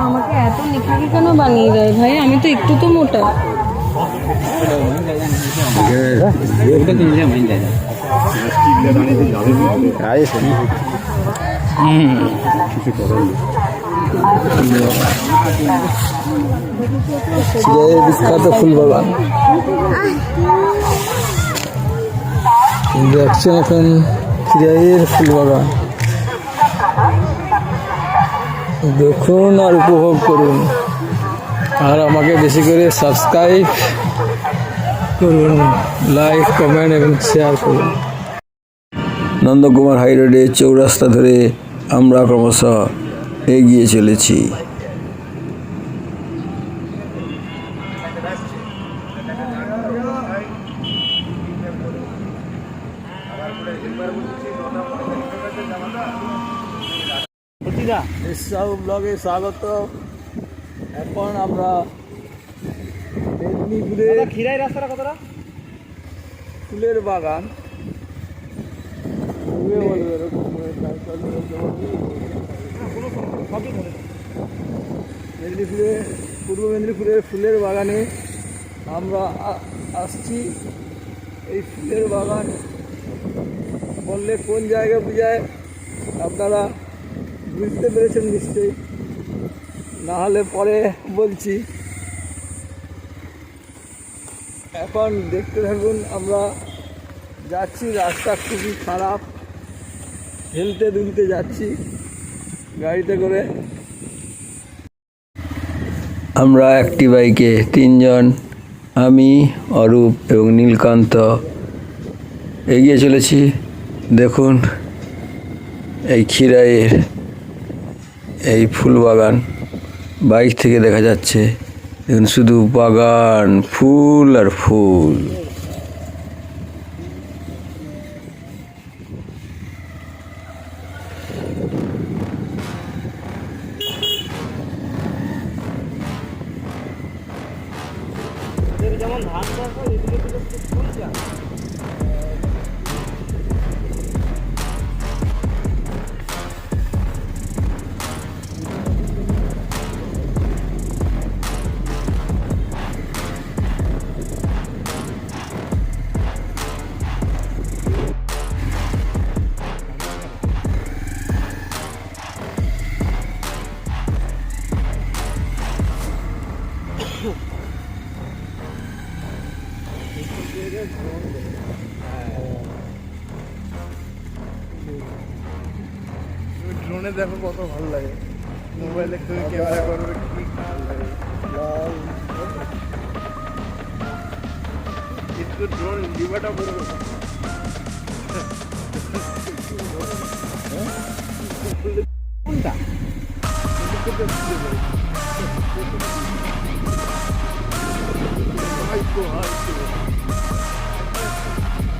আমাকে এত নিখারি কেন বানিয়ে দেয় ভাই আমি তো একটু তো মোটা বিখ্যাত ফুল বাগান দেখছেন এখন খিরাইয়ের ফুল বাগান দেখুন আর উপভোগ করুন। আর আমাকে বেশি করে সাবস্ক্রাইব করুন লাইক কমেন্ট এবং শেয়ার করুন। নন্দকুমার হাই রোডে চৌরাস্তা ধরে আমরা ক্রমশ এগিয়ে চলেছি। ইসরাউ ব্লগে স্বাগত। এখন আমরা মেদিনীপুরে খিরাই রাস্তাটা কতটা? ফুলের বাগান। মেদিনীপুরে পূর্ব মেদিনীপুরের ফুলের বাগানে আমরা আসছি। এই ফুলের বাগান বললে কোন জায়গা বোঝায়? আপনারা বুঝতে পেরেছেন নিশ্চয়ই। নাহলে পরে বলছি। এখন দেখতে থাকুন, আমরা যাচ্ছি, রাস্তা খুবই খারাপ। হেলতে দুলতে যাচ্ছি গাড়িতে করে। আমরা একটি বাইকে তিনজন, আমি, অরূপ এবং নীলকান্ত। এগিয়ে চলেছি। দেখুন, এই খিরাইয়ের এই ফুল বাগান। বাইক থেকে দেখা যাচ্ছে দেখুন শুধু বাগান ফুল আর ফুল। দেখো কত ভালো লাগে। মোবাইলে তুমি ক্যামেরা করবে কি ভালো লাগে ড্রোন ডিবাটা কোনটা?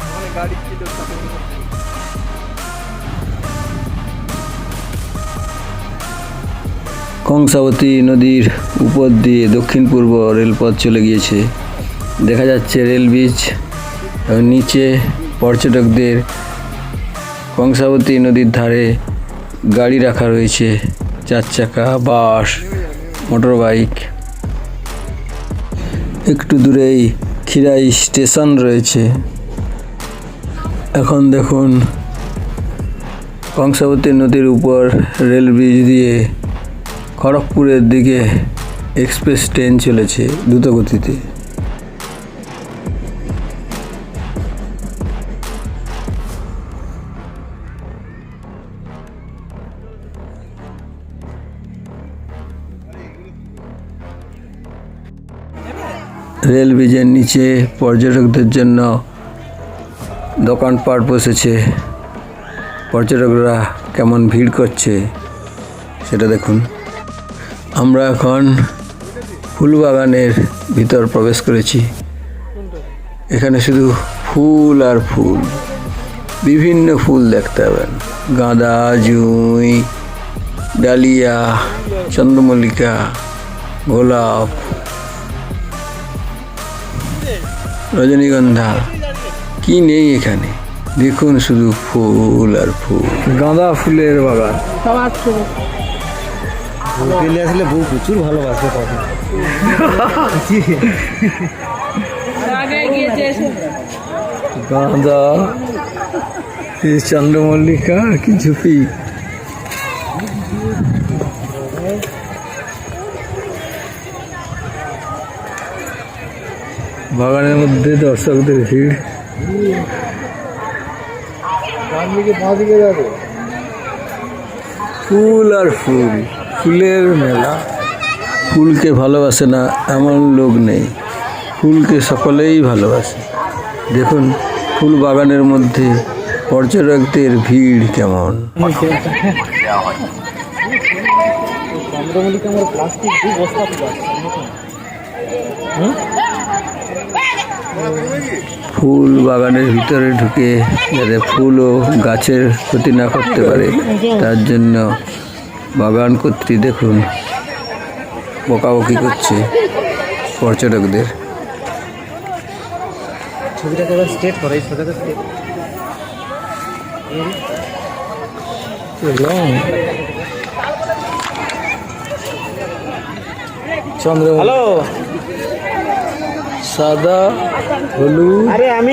মানে গাড়ি ছিল সাথে কংসাবতী নদীর উপর দিয়ে দক্ষিণ পূর্ব রেলপথ চলে গিয়েছে। দেখা যাচ্ছে রেল ব্রিজ এবং নিচে পর্যটকদের কংসাবতী নদীর ধারে গাড়ি রাখা রয়েছে, চার চাকা, বাস মোটর বাইক একটু দূরেই খিরাই স্টেশন রয়েছে। এখন দেখুন, কংসাবতী নদীর উপর রেল ব্রিজ দিয়ে খড়গপুরের দিকে এক্সপ্রেস ট্রেন চলেছে দ্রুতগতিতে। রেল ব্রিজের নিচে পর্যটকদের জন্য দোকানপাট বসেছে। পর্যটকরা কেমন ভিড় করছে সেটা দেখুন। আমরা এখন ফুলবাগানের ভিতর প্রবেশ করেছি। এখানে শুধু ফুল আর ফুল। বিভিন্ন ফুল দেখতে পাবেন। গাঁদা জুঁই ডালিয়া চন্দ্রমল্লিকা গোলাপ রজনীগন্ধা। কি নেই এখানে? দেখুন শুধু ফুল আর ফুল। গাঁদা ফুলের বাগান। হোটেলে আসলে বউ প্রচুর ভালোবাসে কথা গাঁদা চন্দ্রমল্লিকা, কি ঝুপি। বাগানের মধ্যে দর্শকদের ভিড়। ফুল আর ফুল। ফুলের মেলা। ফুলকে ভালোবাসে না এমন লোক নেই। ফুলকে সকলেই ভালোবাসে। দেখুন, ফুল বাগানের মধ্যে পর্যটকদের ভিড় কেমন। ফুল বাগানের ভিতরে ঢুকে যাতে ফুল ও গাছের ক্ষতি না করতে পারে, তার জন্য বাগান কর্তৃ দেখুন। বকাবকি করছে পর্যটকদের। ছবিটাকে এবার স্ট্রেট করো এই সোজাটা স্ট্রেট চন্দ্র হ্যালো সাদা হলুদ। আরে আমি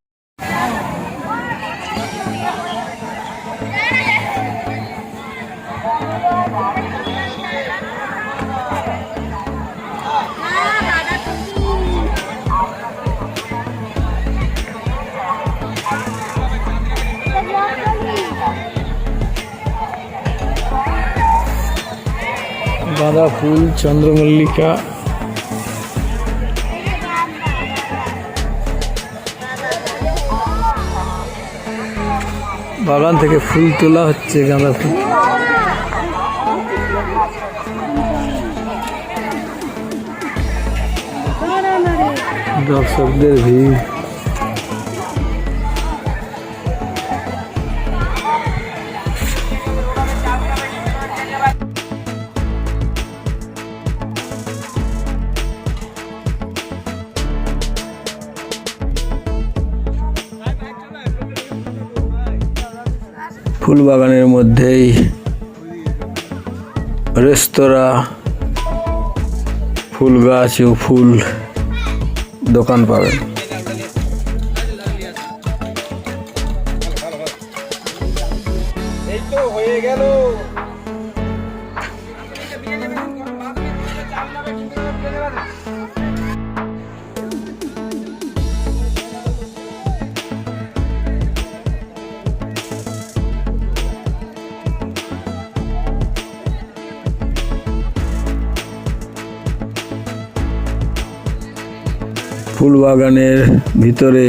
হ্যাঁ? গাঁদা ফুল চন্দ্রমল্লিকা বাগান থেকে ফুল তোলা হচ্ছে গাঁদা ফুল দর্শকদের ভিড় ফুল বাগানের মধ্যেই রেস্তোরাঁ ফুল গাছ ও ফুল দোকান পাবেন। হয়ে গেল। ফুল বাগানের ভিতরে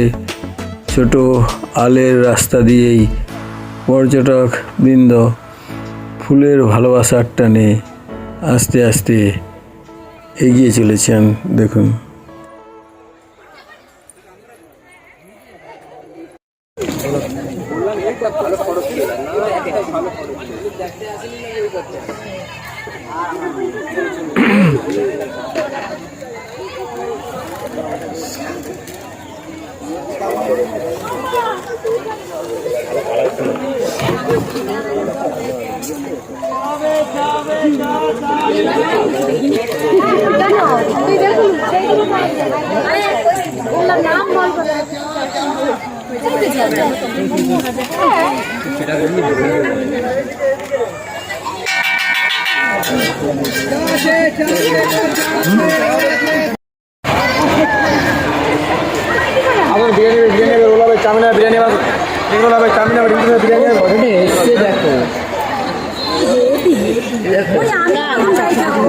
ছোট আলের রাস্তা দিয়েই পর্যটক বৃন্দ ফুলের ভালোবাসার টানে আস্তে আস্তে এগিয়ে চলেছেন। দেখুন। আমার বিরিয়ানি বিরিয়ানি রোল হবে চাউমিন হবে বিরিয়ানি রোল হবে চাউমিন হবে ডিম হবে। বিরিয়ানি হবে এসছে দেখো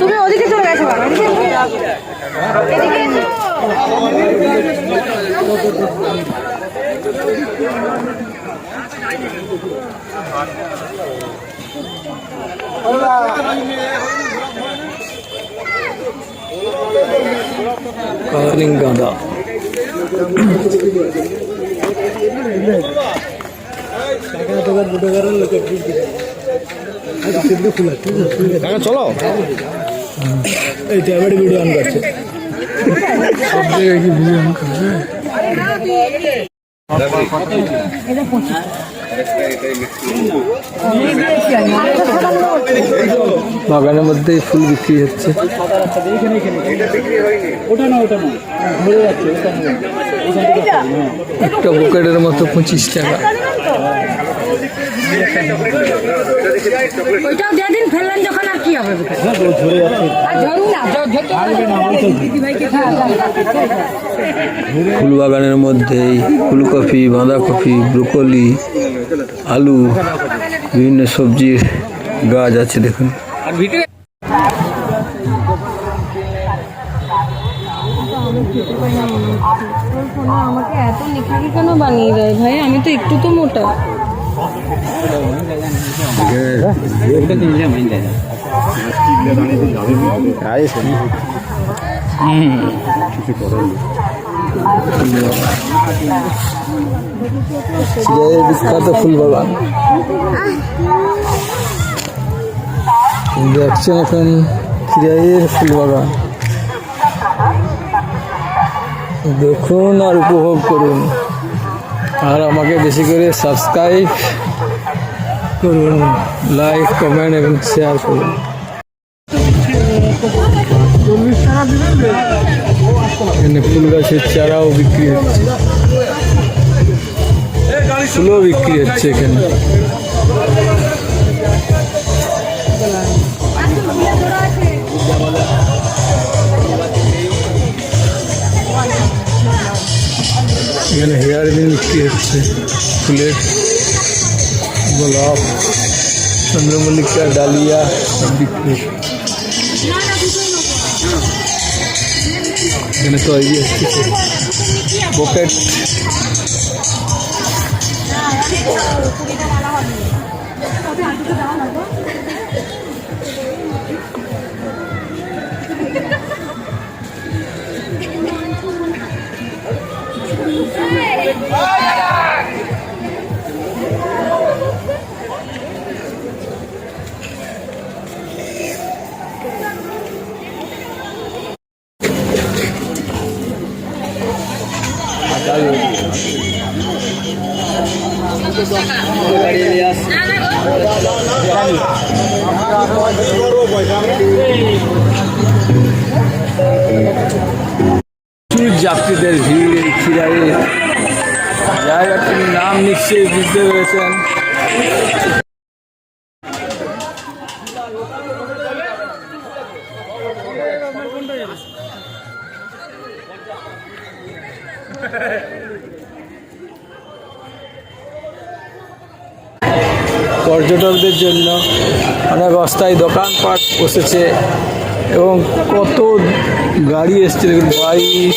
তুমি ওদিকে চলে গেছো। কালারিং গাঁদা চলো এই ট্যাবের ভিডিও অন করছে। বাগানের মধ্যে ফুল বিক্রি হচ্ছে। ওটা না ওটা না। ভরে যাচ্ছে ওটা না। একটা বুকেটের মতো পঁচিশ টাকা। ওইটাও দিয়ে দিন ফেললেন যখন আর কি হবে ফুল বাগানের মধ্যেই ফুলকপি বাঁধাকপি ব্রুকলি আলু বিভিন্ন সবজির গাছ আছে দেখুন। আমাকে এত নিখাকি কেন বানিয়ে দেয় ভাই? আমি তো একটু তো মোটা সিরাজের বিখ্যাত দেখছেন এখন সিরাজের ফুল বাগান দেখুন আর উপভোগ করুন। আর আমাকে বেশি করে সাবস্ক্রাইব করুন লাইক কমেন্ট এবং শেয়ার করুন এখানে ফুল গাছের চারাও বিক্রি হচ্ছে। ফুলও বিক্রি হচ্ছে এখানে। এখানে হেয়ার বিন বিক্রি হচ্ছে। ফুলের গোলাপ চন্দ্রমল্লিকা ডালিয়া সব বিক্রি হচ্ছে। এখানে প্রচুর যাত্রীদের ভিড় এই খিরাইয়ে জায়গাটির নাম নিশ্চয়ই বুঝতে পেরেছেন। পর্যটকদের জন্য অনেক অস্থায়ী দোকানপাট বসেছে এবং কত গাড়ি এসছে দেখুন বাইক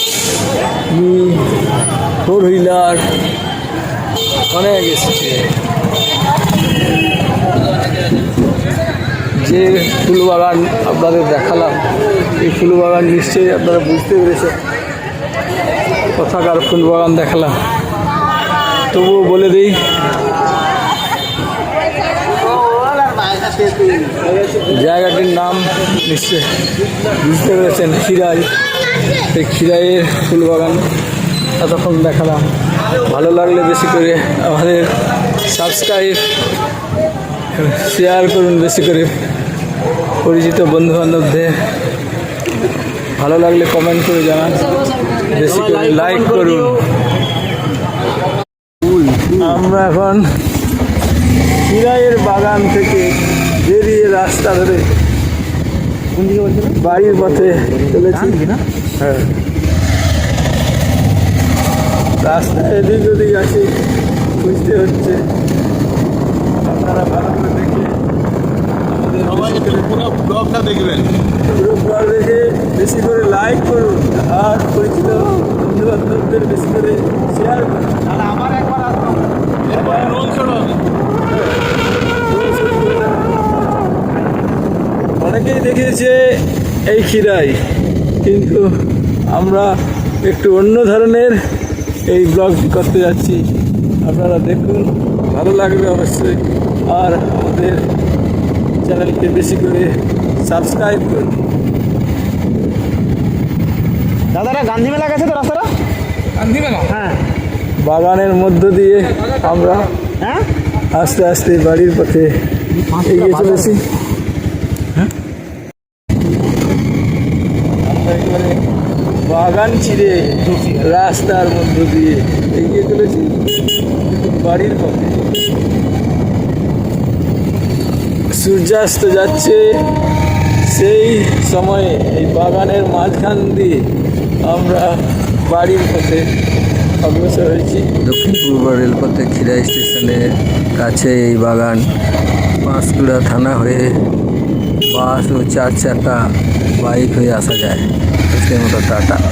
ফোর হুইলার অনেক এসছে। যে ফুল বাগান আপনাদের দেখালাম, এই ফুল বাগান নিশ্চয়ই আপনারা বুঝতে পেরেছেন। কোথাকার ফুল বাগান দেখালাম। তবুও বলে দিই জায়গাটির নাম নিশ্চয় বুঝতে পেরেছেন, খিরাই। এই খিরাইয়ের ফুল বাগান এতক্ষণ দেখালাম। ভালো লাগলে বেশি করে আমাদের সাবস্ক্রাইব শেয়ার করুন বেশি করে পরিচিত বন্ধু বান্ধবদের ভালো লাগলে কমেন্ট করে জানান, বেশি করে লাইক করুন। আমরা এখন খিরাইয়ের বাগান থেকে বেরিয়ে রাস্তা ধরে কোন দিকে বলছিল? বাড়ির পথে চলেছি। না? হ্যাঁ। রাস্তা এদিক ওদিক আছে বুঝতে হচ্ছে। আপনারা ভালো করে দেখে পুরো ব্লগটা দেখবেন। পুরো ব্লগ দেখে বেশি করে লাইক করুন। আর পরিচিত বন্ধু বান্ধবদের বেশি করে শেয়ার করুন। আমার একবার আসব এরপরে রোল ছোড়ো অনেকেই দেখিয়েছে এই খিরাই কিন্তু আমরা একটু অন্য ধরনের এই ব্লগটি করতে যাচ্ছি। আপনারা দেখুন ভালো লাগবে অবশ্যই। আর আমাদের চ্যানেলকে বেশি করে সাবস্ক্রাইব করুন। দাদারা গান্ধী মেলা গেছে তো রাস্তাটা? গান্ধী মেলা? হ্যাঁ। বাগানের মধ্য দিয়ে আমরা হ্যাঁ? আস্তে আস্তে বাড়ির পথে এগিয়ে চলেছি আমরা একেবারে বাগান ছিঁড়ে রাস্তার মধ্য দিয়ে এগিয়ে চলেছি বাড়ির পথে। সূর্যাস্ত যাচ্ছে সেই সময়ে এই বাগানের মাঝখান দিয়ে আমরা বাড়ির পথে অগ্রসর হয়েছি। দক্ষিণ পূর্ব রেলপথে খিরাই স্টেশনের কাছে এই বাগান, পাঁশকুড়া থানা হয়ে বাস ও চার চাকা বাইক হয়ে আসা যায়। temos tá, tá.